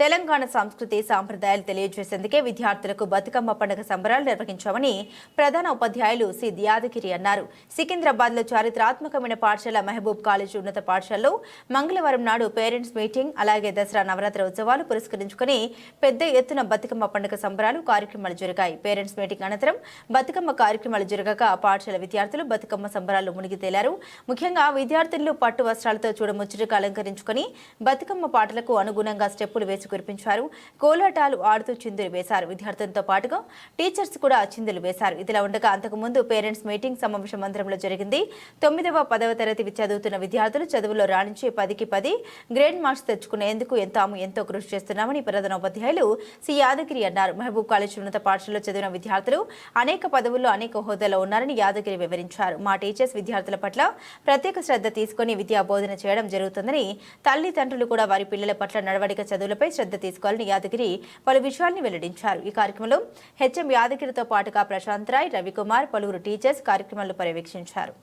తెలంగాణ సంస్కృతి సాంప్రదాయాలు తెలియజేసేందుకే విద్యార్థులకు బతుకమ్మ పండుగ సంబరాలు నిర్వహించామని ప్రధాన ఉపాధ్యాయులు సి. యాదగిరి అన్నారు. సికింద్రాబాద్లో చారిత్రాత్మకమైన పాఠశాల మహబూబ్ కాలేజ్ ఉన్నత పాఠశాలలో మంగళవారం నాడు పేరెంట్స్ మీటింగ్ అలాగే దసరా నవరాత్రి ఉత్సవాలు పురస్కరించుకుని పెద్ద ఎత్తున బతుకమ్మ పండుగ సంబరాలు కార్యక్రమాలు జరిగాయి. పేరెంట్స్ మీటింగ్ అనంతరం బతుకమ్మ కార్యక్రమాలు జరగక పాఠశాల విద్యార్థులు బతుకమ్మ సంబరాలు మునిగి తేలారు. ముఖ్యంగా విద్యార్థులు పట్టు వస్త్రాలతో చూడముచ్చటగా అలంకరించుకుని బతుకమ్మ పాటలకు అనుగుణంగా స్టెప్పులు వేసి కురిపించారు. కోలాటాలు ఆడుతూ చిందులు వేశారు. విద్యార్థులతో పాటుగా టీచర్స్ కూడా చిందులు వేశారు. ఇదిలా ఉండగా అంతకుముందు పేరెంట్స్ మీటింగ్ సమావేశ మందిరంలో జరిగింది. తొమ్మిదవ పదవ తరగతి చదువుతున్న విద్యార్థులు చదువులో రాణించి పదికి పది గ్రేడ్ మార్క్స్ తెచ్చుకునేందుకు తాము ఎంతో కృషి చేస్తున్నామని ప్రధాన ఉపాధ్యాయులు సి. యాదగిరి అన్నారు. మహబూబ్ కాలేజ్ ఉన్నత పాఠశాలలో చదివిన విద్యార్థులు అనేక పదవుల్లో అనేక హోదాలో ఉన్నారని యాదగిరి వివరించారు. మా టీచర్స్ విద్యార్థుల పట్ల ప్రత్యేక శ్రద్ధ తీసుకుని విద్యా బోధన చేయడం జరుగుతుందని తల్లిదండ్రులు కూడా వారి పిల్లల పట్ల నడవడిక చదువులపై శ్రద్ధ తీసుకోవాలని యాదగిరి పలు విషయాల్ని వెల్లడించారు. ఈ కార్యక్రమంలో హెచ్ఎం యాదగిరితో పాటుగా ప్రశాంత్ రాయ్ రవికుమార్ పలువురు టీచర్స్ కార్యక్రమాలు పర్యవేక్షించారు.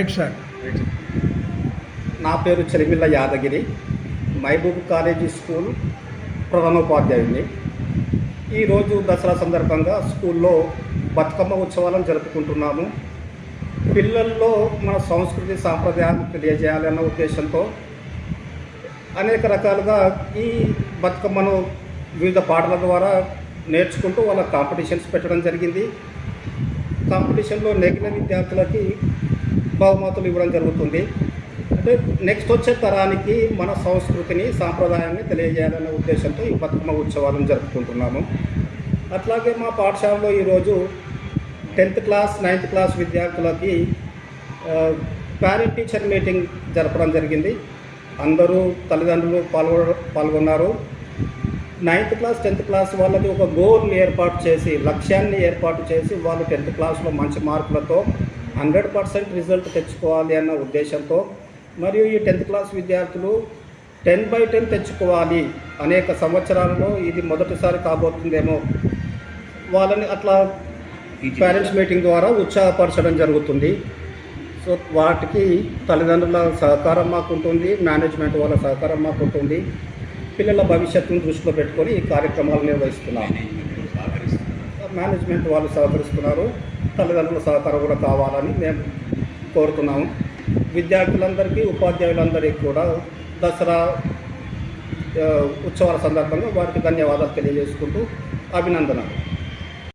Right sir. నా పేరు చెలిమిల్ల యాదగిరి. మహబూబ్ కాలేజీ స్కూల్ ప్రధానోపాధ్యాయుడిని. ఈరోజు దసరా సందర్భంగా స్కూల్లో బతుకమ్మ ఉత్సవాలను జరుపుకుంటున్నాము. పిల్లల్లో మన సంస్కృతి సాంప్రదాయాలను తెలియజేయాలన్న ఉద్దేశంతో అనేక రకాలుగా ఈ బతుకమ్మను వివిధ పాటల ద్వారా నేర్చుకుంటూ వాళ్ళ కాంపిటీషన్స్ పెట్టడం జరిగింది. కాంపిటీషన్లో నెగిన విద్యార్థులకి బహుమతులు ఇవ్వడం జరుగుతుంది. అంటే నెక్స్ట్ వచ్చే తరానికి మన సంస్కృతిని సాంప్రదాయాన్ని తెలియజేయాలనే ఉద్దేశంతో ఈ బతుకమ్మ ఉత్సవాలను జరుపుకుంటున్నాము. అట్లాగే మా పాఠశాలలో ఈరోజు టెన్త్ క్లాస్ నైన్త్ క్లాస్ విద్యార్థులకి పేరెంట్ టీచర్ మీటింగ్ జరపడం జరిగింది. అందరూ తల్లిదండ్రులు పాల్గొ పాల్గొన్నారు. నైన్త్ క్లాస్ టెన్త్ క్లాస్ వాళ్ళకి ఒక గోల్ని ఏర్పాటు చేసి లక్ష్యాన్ని ఏర్పాటు చేసి వాళ్ళు టెన్త్ క్లాస్లో మంచి మార్కులతో హండ్రెడ్ పర్సెంట్ రిజల్ట్ తెచ్చుకోవాలి అన్న ఉద్దేశంతో మరియు ఈ టెన్త్ క్లాస్ విద్యార్థులు టెన్ బై టెన్ తెచ్చుకోవాలి అనేక సంవత్సరాలలో ఇది మొదటిసారి కాబోతుందేమో వాళ్ళని అట్లా పేరెంట్స్ మీటింగ్ ద్వారా ఉత్సాహపరచడం జరుగుతుంది. సో వాటికి తల్లిదండ్రుల సహకారం మాకు ఉంటుంది మేనేజ్మెంట్ వాళ్ళ సహకారం మాకు ఉంటుంది పిల్లల భవిష్యత్తును దృష్టిలో పెట్టుకొని ఈ కార్యక్రమాలు నిర్వహిస్తున్నాం మేనేజ్మెంట్ వాళ్ళు సహకరిస్తున్నారు. తల్లిదండ్రుల సహకారం కూడా కావాలని మేము కోరుతున్నాము. విద్యార్థులందరికీ ఉపాధ్యాయులందరికీ కూడా దసరా ఉత్సవాల సందర్భంగా వారికి ధన్యవాదాలు తెలియజేసుకుంటూ అభినందనలు.